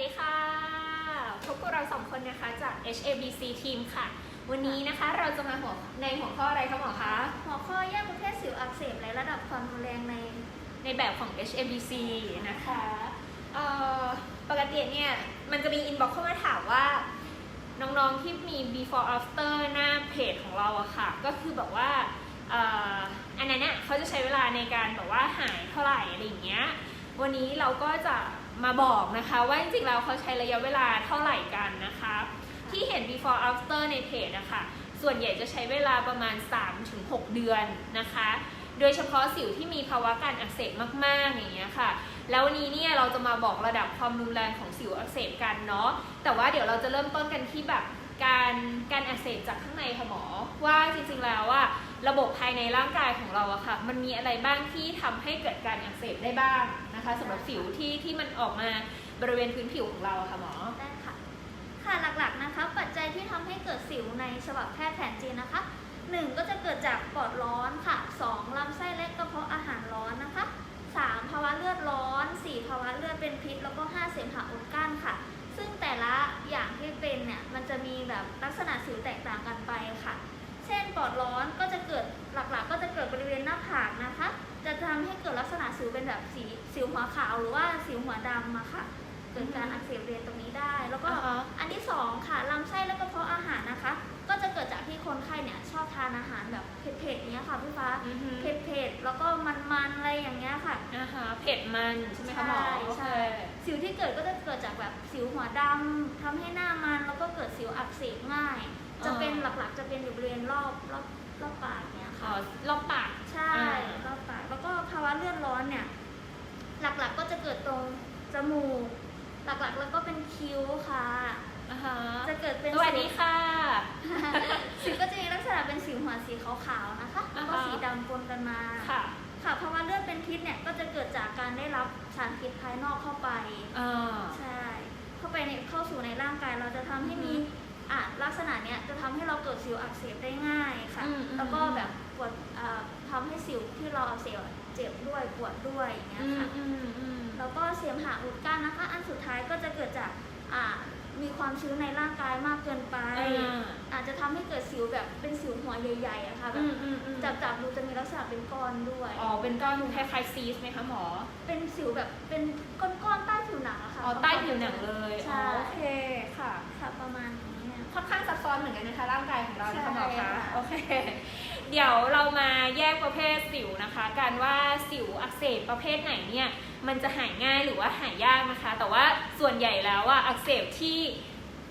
ดีค่ะพบกับเราสองคนนะคะจาก HABC Team ค่ะ วันนี้นะคะเราจะมาหัวในหัวข้ออะไรคะหมอคะหัวข้อแยกประเภทสิวอักเสบและระดับความรุนแรงในในแบบของ HABC นะคะเอ่อปกติเนี่ยมันจะมีอินบ็อกเข้ามาถามว่า น้องๆที่มี before after หน้าเพจของเราอะค่ะ ก็คือแบบว่าเอ่ออันนั้นเนี่ยเขาจะใช้เวลาในการแบบว่าหายเท่าไหร่อะไรอย่างเงี้ยวันนี้เราก็จะ มาบอกนะคะ ว่าจริงๆแล้วเขาใช้ระยะเวลาเท่าไหร่กันนะคะ ที่เห็น before after ในเพจนะคะส่วนใหญ่จะใช้เวลาประมาณ 3-6 เดือนนะคะ โดยเฉพาะสิวที่มีภาวะการอักเสบมากๆอย่างเงี้ยค่ะ แล้ววันนี้เนี่ยเราจะมาบอกระดับความรุนแรงของสิวอักเสบกันเนาะ แต่ว่าเดี๋ยวเราจะเริ่มต้นกันที่แบบการการอักเสบจากข้างในค่ะหมอ ว่าจริงๆแล้วว่า ระบบภายในร่างกายของเราอะค่ะ มันมีอะไรบ้างที่ทำให้เกิดการอักเสบได้บ้างนะคะสำหรับสิวที่ที่มันออกมาบริเวณพื้นผิวของเราอะค่ะหมอได้ค่ะ ค่ะหลักๆนะคะ ปัจจัยที่ทำให้เกิดสิวในฉบับแพทย์แผนจีนนะคะ 1. ก็จะเกิดจากปอดร้อนค่ะ 2. ลำไส้เล็กกระเพาะอาหารร้อนนะคะ 3. ภาวะเลือดร้อน 4. ภาวะเลือดเป็นพิษ แล้วก็ 5. เสมหะอุดกั้นค่ะ ซึ่งแต่ละอย่างที่เป็นเนี่ยมันจะมีแบบลักษณะสิวแตกต่างกันไปค่ะ ปอดร้อนก็จะเกิดหลักๆ ก็จะเกิดบริเวณหน้าผากนะคะ จะทำให้เกิดลักษณะสิวเป็นแบบสีสิวหัวขาวหรือว่าสิวหัวดำอะค่ะ เกิดการอักเสบเรียนตรงนี้ได้ แล้วก็อ่าฮะอันที่สองค่ะลำไส้และกระเพาะอาหารนะคะ ก็จะเกิดจากที่คนไข้เนี่ยชอบทานอาหารแบบเผ็ดๆอย่างเนี้ยค่ะพี่ฟ้าอือฮึเผ็ดๆแล้วก็มันๆอะไรอย่างเงี้ยค่ะอ่าฮะเผ็ดมันใช่ไหมคะหมอใช่โอเคใช่สิวที่เกิดก็จะเกิดจากแบบสิวหัวดำทำให้หน้ามันแล้วก็เกิดสิวอักเสบง่าย จะเป็นหลักๆ จะเป็นอยู่บริเวณรอบรอบรอบปากเนี่ยอ๋ค่ะอรอบปาก ใช่อ่ารอบปาก แล้วก็ภาวะเลือดร้อนเนี่ย หลักๆก็จะเกิดตรงจมูก หลักๆแล้วก็เป็นคิ้วค่ะอ่าฮะจะเกิดเป็นสวัสดีค่ะ สิวก็จะมีลักษณะเป็นสิวหัวสีขาวๆนะคะ แล้วก็อ่าฮะสีดำปนกันมา ค่ะค่ะภาวะเลือดเป็นพิษเนี่ยก็จะเกิดจากการได้รับสารพิษภายนอกเข้าไปอ่าใช่ เข้าไปในเข้าสู่ในร่างกายเราจะทำให้มี อือฮึอะลักษณะเนี้ยจะทำให้เราเกิดสิวอักเสบได้ง่ายค่ะอืมอืมแล้วก็แบบปวดอ่าทำให้สิวที่เราอักเสบอะเจ็บด้วยปวดด้วยอย่างเงี้ยอืมค่ะอืมอืมแล้วก็เสมหะอุดกั้นนะคะ อันสุดท้ายก็จะเกิดจากอ่ามีความชื้นในร่างกายมากเกินไปอ่าอาจจะทำให้เกิดสิวแบบเป็นสิวหัวใหญ่ๆอะค่ะแบอืบมอืมอืมจับจับๆดูจะมีลักษณะเป็นก้อนด้วย อ๋อ เป็นก้อนคล้ายๆซีสไหมคะหมอ เป็นสิวแบบเป็นก้อนๆใต้ผิวหนังอะค่ะ อ๋อ ใต้ผิวหนังเลย ใช่อ๋อโอเคค่ะ ค่ะประมาณนี้เนี่ย ค่อนข้างซับซ้อนเหมือนกันนะคะร่างกายของเรานะคะหมอใช่คะค่ะโอเค เดี๋ยวเรามาแยกประเภทสิวนะคะ การว่าสิวอักเสบประเภทไหนเนี่ยมันจะหายง่ายหรือว่าหายยากนะคะ แต่ว่าส่วนใหญ่แล้วอะอักเสบที่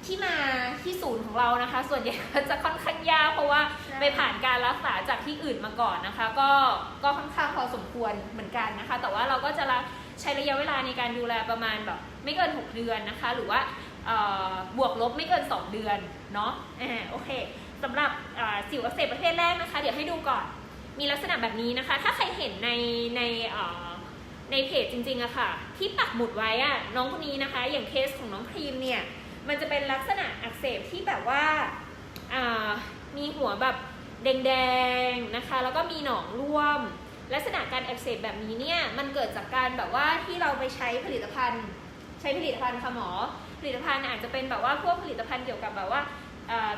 ที่มาที่ศูนย์ของเรานะคะ ส่วนใหญ่ก็จะค่อนข้างยากเพราะว่าไปผ่านการรักษาจากที่อื่นมาก่อนนะคะ ก็ก็ค่อนข้างพอสมควรเหมือนกันนะคะ แต่ว่าเราก็จะละใช้ระยะเวลาในการดูแลประมาณแบบไม่เกิน 6 เดือนนะคะ หรือว่าเอ่อ บวกลบไม่เกิน 2 เดือนเนาะอ่าโอเคสำหรับสิวอักเสบประเภทแรกนะคะ เดี๋ยวให้ดูก่อน มีลักษณะแบบนี้นะคะ ถ้าใครเห็นในในในเพจจริงๆอะค่ะ ที่ปักหมุดไว้อะน้องคนนี้นะคะ อย่างเคสของน้องครีมเนี่ย มันจะเป็นลักษณะอักเสบที่แบบว่าอ่ามีหัวแบบแดงๆนะคะ แล้วก็มีหนองร่วม ลักษณะการอักเสบแบบนี้เนี่ย มันเกิดจากการแบบว่าที่เราไปใช้ผลิตภัณฑ์ ใช้ผลิตภัณฑ์ค่ะหมอ ผลิตภัณฑ์อาจจะเป็นแบบว่าพวกผลิตภัณฑ์เกี่ยวกับแบบว่า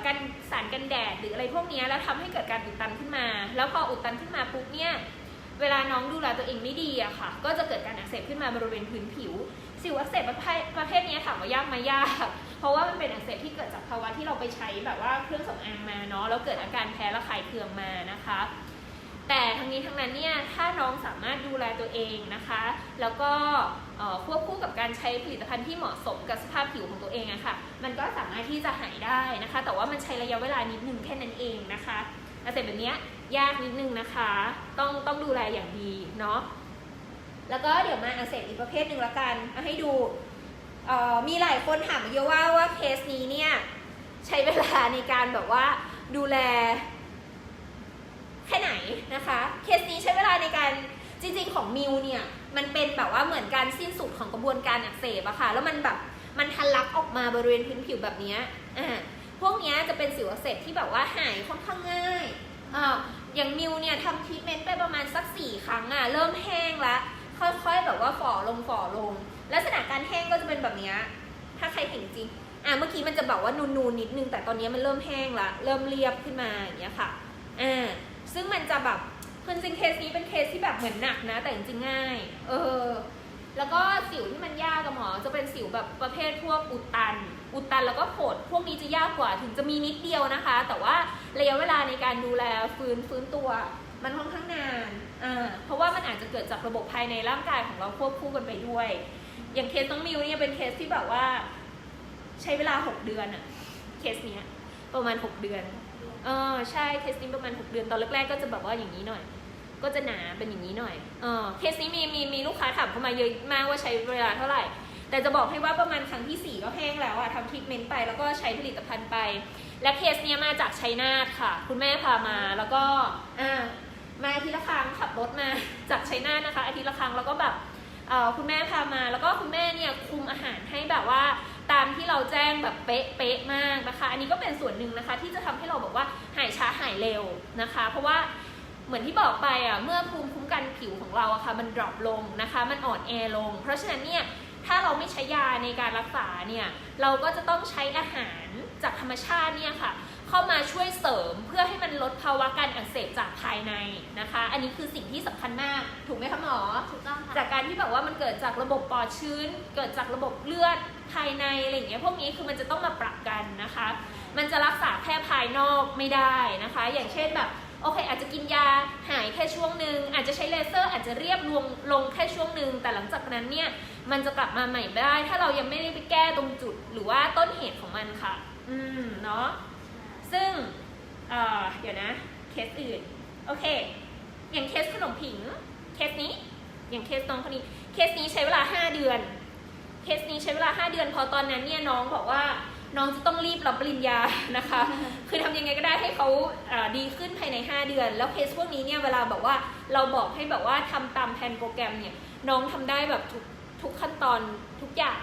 กันสารกันแดดหรืออะไรพวกนี้แล้วทำให้เกิดการอุดตันขึ้นมา แล้วพออุดตันขึ้นมาปุ๊บเนี่ยเวลาน้องดูแลตัวเองไม่ดีอะค่ะ ก็จะเกิดการอักเสบขึ้นมาบริเวณพื้นผิว สิวอักเสบประเภทประเภทนี้ถามว่ายากไหมยาก เพราะว่ามันเป็นอักเสบที่เกิดจากภาวะที่เราไปใช้แบบว่าเครื่องสำอางมาเนาะแล้วเกิดอาการแพ้ระคายเคืองมานะคะ แต่ทั้งนี้ทั้งนั้นเนี่ยถ้าน้องสามารถดูแลตัวเองนะคะ แล้วก็ควบคู่กับการใช้ผลิตภัณฑ์ที่เหมาะสมกับสภาพผิวของตัวเองอะค่ะมันก็สามารถที่จะหายได้นะคะ แต่ว่ามันใช้ระยะเวลานิดนึงแค่นั้นเองนะคะอักเสบแบบเนี้ยยากนิดนึงนะคะ ต้องต้องดูแลอย่างดีเนาะแล้วก็เดี๋ยวมาอักเสบอีกประเภทหนึ่งละกันเอาให้ดูมีหลายคนถามมาเยอะว่าว่าเคสนี้เนี่ยใช้เวลาในการแบบว่าดูแล ค่ไหนนะคะ เคสนี้ใช้เวลาในการจริงๆของมิวเนี่ย มันเป็นแบบว่าเหมือนการสิ้นสุดของกระบวนการอักเสบอะค่ะ แล้วมันแบบมันทะลักออกมาบริเวณพื้นผิวแบบเนี้ยอ่าพวกเนี้ยจะเป็นสิวอักเสบที่แบบว่าหายค่อนข้างง่ายอ่าอย่างมิวเนี่ยทำทรีทเมนต์ไปประมาณสักสี่ครั้งอะเริ่มแห้งล้วค่อยๆแบบว่าฝ่อลงฝ่อลง ลักษณะการแห้งก็จะเป็นแบบเนี้ยถ้าใครเห็นจริงอะเมื่อกี้มันจะแบบว่านูนๆนิดนึงแต่ตอนนี้มันเริ่มแห้งละเริ่มเรียบขึ้นมาอย่างเงี้ยค่ะ แบบคือจริงเคสนี้เป็นเคสที่แบบเหมือนหนักนะ แต่จริงง่าย เออ แล้วก็สิวที่มันยากกับหมอจะเป็นสิวแบบประเภทพวกอุดตัน อุดตันแล้วก็โผด พวกนี้จะยากกว่าถึงจะมีนิดเดียวนะคะ แต่ว่าระยะเวลาในการดูแลฟื้นฟื้นตัว มันค่อนข้างนานอ่าเพราะว่ามันอาจจะเกิดจากระบบภายในร่างกายของเราควบคู่กันไปด้วย อย่างเคสน้องมิวเนี่ยเป็นเคสที่แบบว่า ใช้เวลา 6 เดือนอะเคสเนี้ยประมาณ 6 เดือน เออใช่เคสนี้ประมาณ 6 เดือนตอนแรกๆก็จะแบบว่าอย่างนี้หน่อย ก็จะหนาเป็นอย่างนี้หน่อยเออเคสนี้มีมีมีลูกค้าถามเข้ามาเยอะมากว่าใช้เวลาเท่าไหร่ แต่จะบอกให้ว่าประมาณครั้งที่ 4 ก็แห้งแล้วอะทำทรีทเมนต์ไปแล้วก็ใช้ผลิตภัณฑ์ไป และเคสเนี้ยมาจากชัยนาทค่ะ คุณแม่พามาแล้วก็อ่ามาอาทิตย์ละครั้งขับรถมาจากชัยนาทนะคะอาทิตย์ละครั้งแล้วก็แบบเอ่อคุณแม่พามาแล้วก็คุณแม่เนี่ยคุมอาหารให้แบบว่า ตามที่เราแจ้งแบบเป๊ะๆมากนะคะ อันนี้ก็เป็นส่วนหนึ่งนะคะ ที่จะทำให้เราบอกว่าหายช้าหายเร็วนะคะ เพราะว่าเหมือนที่บอกไปอะเมื่อภูมิคุ้มกันผิวของเราอะค่ะมันดรอปลงนะคะ มันอ่อนแอลง เพราะฉะนั้นเนี่ยถ้าเราไม่ใช้ยาในการรักษาเนี่ยเราก็จะต้องใช้อาหารจากธรรมชาติเนี่ยค่ะ เข้ามาช่วยเสริมเพื่อให้มันลดภาวะการอักเสบจากภายในนะคะ อันนี้คือสิ่งที่สำคัญมากถูกไหมคะหมอ ถูกต้องค่ะ จากการที่แบบว่ามันเกิดจากระบบปอดชื้น เกิดจากระบบเลือดภายในอะไรอย่างเงี้ยพวกนี้คือมันจะต้องมาปรับกันนะคะ มันจะรักษาแค่ภายนอกไม่ได้นะคะ อย่างเช่นแบบโอเค อาจจะกินยาหายแค่ช่วงหนึ่งอาจจะใช้เลเซอร์อาจจะเรียบลงลงแค่ช่วงหนึ่งแต่หลังจากนั้นเนี่ยมันจะกลับมาใหม่ไม่ได้ ถ้าเรายังไม่ได้ไปแก้ตรงจุด หรือว่าต้นเหตุของมันค่ะ อืมเนาะ ซึ่งเเดี๋ยวนะ เคสอื่น โอเค อย่างเคสขนมผิง เคสนี้ อย่างเคสน้องคนนี้ เคสนี้ใช้เวลา 5 เดือน เคสนี้ใช้เวลา 5 เดือน พอตอนนั้นเนี่ยน้องบอกว่าน้องจะต้องรีบรับปริญญานะคะ คือทำยังไงก็ได้ให้เขาเอ่อดีขึ้นภายใน 5 เดือน แล้วเคสพวกนี้เนี่ยเวลาแบบว่าเราบอกให้แบบว่าทำตามแผนโปรแกรมเนี่ยน้องทำได้แบบทุกทุกขั้นตอนทุกอย่าง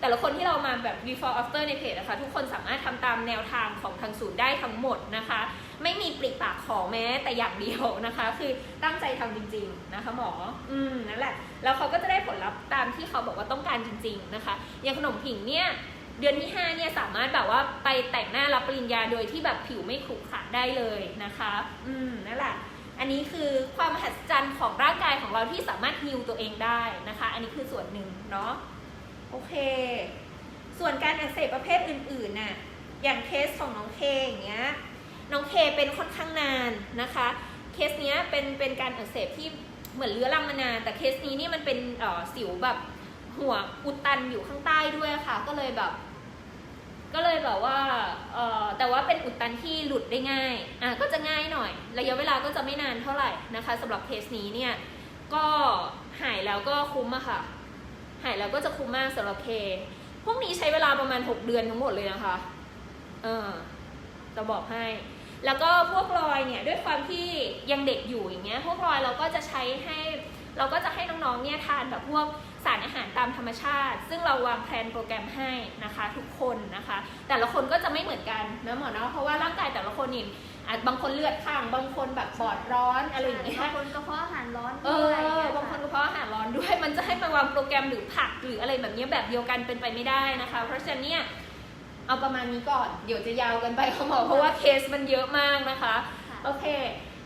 แต่ละคนที่เรามาแบบ before after ในเพจนะคะ ทุกคนสามารถทำตามแนวทางของทางศูนย์ได้ทั้งหมดนะคะ ไม่มีปลิปากขอแม้แต่อย่างเดียวนะคะ คือตั้งใจทำจริง ๆนะคะหมอ อืมนั่นแหละ แล้วเขาก็จะได้ผลลัพธ์ตามที่เขาบอกว่าต้องการจริง ๆนะคะ อย่างขนมผิงเนี่ยเดือนที่ 5 เนี่ยสามารถแบบว่าไปแต่งหน้ารับปริญญาโดยที่แบบผิวไม่ขรุขระได้เลยนะคะ อืมนั่นแหละ อันนี้คือความมหัศจรรย์ของร่างกายของเราที่สามารถฮิวตัวเองได้นะคะ อันนี้คือส่วนหนึ่งเนาะ โอเค ส่วนการอักเสบประเภทอื่นๆน่ะอย่างเคสของน้องเคอย่างเงี้ยน้องเคเป็นค่อนข้างนานนะคะ เคสเนี้ยเป็นเป็นการอักเสบที่เหมือนเรื้อรังมานาน แต่เคสนี้นี่มันเป็นเอ่อสิวแบบหัวอุดตันอยู่ข้างใต้ด้วยค่ะ ก็เลยแบบ ก็เลยแบบว่าเอ่อแต่ว่าเป็นอุดตันที่หลุดได้ง่ายอะก็จะง่ายหน่อย ระยะเวลาก็จะไม่นานเท่าไหร่นะคะสำหรับเคสนี้เนี่ยก็หายแล้วก็คุ้มอะค่ะ หายแล้วก็จะคุ้มมากสำหรับเค พวกนี้ใช้เวลาประมาณ 6 เดือนทั้งหมดเลยนะคะ เออจะบอกให้ แล้วก็พวกรอยเนี่ยด้วยความที่ยังเด็กอยู่อย่างเงี้ย พวกรอยเราก็จะใช้ให้ เราก็จะให้น้องๆเนี่ยทานแบบพวกสารอาหารตามธรรมชาติ ซึ่งเราวางแผนโปรแกรมให้นะคะ ทุกคนนะคะ แต่ละคนก็จะไม่เหมือนกันนะหมอเนาะเพราะว่าร่างกายแต่ละคนนี่ อาจบางคนเลือดข้าง บางคนแบบปอดร้อนอะไรอย่างเงี้ยบางคนกระเพาะอาหารร้อนเอด้วยอบางคนกระเพาะอาหารร้อนด้วย มันจะให้มาวางโปรแกรมหรือผักหรืออะไรแบบนี้แบบเดียวกันเป็นไปไม่ได้นะคะ เพราะฉะนั้นเนี่ยเอาประมาณนี้ก่อนเดี๋ยวจะยาวกันไปเขาบอกเพราะว่าเคสมันเยอะมากนะคะค่ะโอเค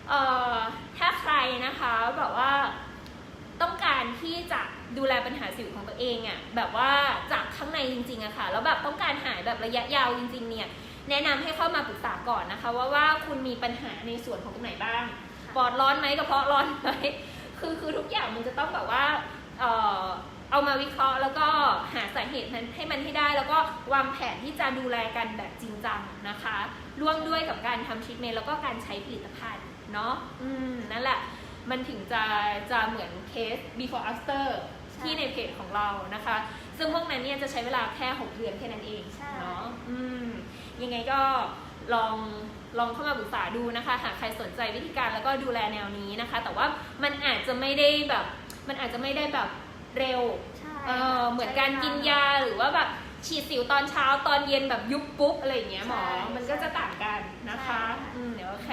เอ่อถ้าใครนะคะแบบว่าต้องการที่จะดูแลปัญหาสิวของตัวเองอะ่ะแบบว่าจากข้างในจริงๆอะค่ะแล้วแบบต้องการหายแบบระยะยาวจริง ๆเนี่ย แนะนำให้เข้ามาปรึกษาก่อนนะคะ ว่าว่าคุณมีปัญหาในส่วนของตรงไหนบ้าง ปอดร้อนไหมกระเพาะร้อนไหมคือคือทุกอย่างมันจะต้องแบบว่าเอ่อเอามาวิเคราะห์แล้วก็หาสาเหตุนั้นให้มันให้ได้ แล้วก็วางแผนที่จะดูแลกันแบบจริงจังนะคะร่วมด้วยกับการทำทรีทเมนต์แล้วก็การใช้ผลิตภัณฑ์เนาะอืมนั่นแหละ มันถึงจะจะเหมือนเคส before after ใช่ที่ในเพจของเรานะคะ ซึ่งพวกนั้นเนี่ยจะใช้เวลาแค่ 6 เดือนแค่นั้นเองใช่เนาะอืม ยังไงก็ลองลองเข้ามาปรึกษาดูนะคะ หากใครสนใจวิธีการแล้วก็ดูแลแนวนี้นะคะ แต่ว่ามันอาจจะไม่ได้แบบ มันอาจจะไม่ได้แบบเร็วใช่เออเหมือนการกินยาหรือว่าแบบฉีดสิวตอนเช้าตอนเย็นแบบยุบปุ๊บอะไรอย่างเงี้ยหมอใช่มันก็จะต่างกันนะคะใช่ค่ะอืมเดี๋ยวโอเค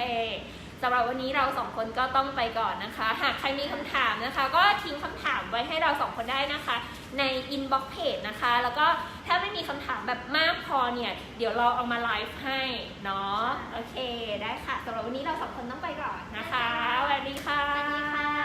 สำหรับวันนี้เราสองคนก็ต้องไปก่อนนะคะ หากใครมีคำถามนะคะ ก็ทิ้งคำถาม ไว้ให้เราสองคนได้นะคะ ในอินบ็อกเพจนะคะ แล้วก็ถ้าไม่มีคำถามแบบมากพอเนี่ย เดี๋ยวเราเอามาไลฟ์ให้เนาะโอเคได้ค่ะสำหรับวันนี้เราสองคนต้องไปก่อนนะคะสวัสดีค่ะ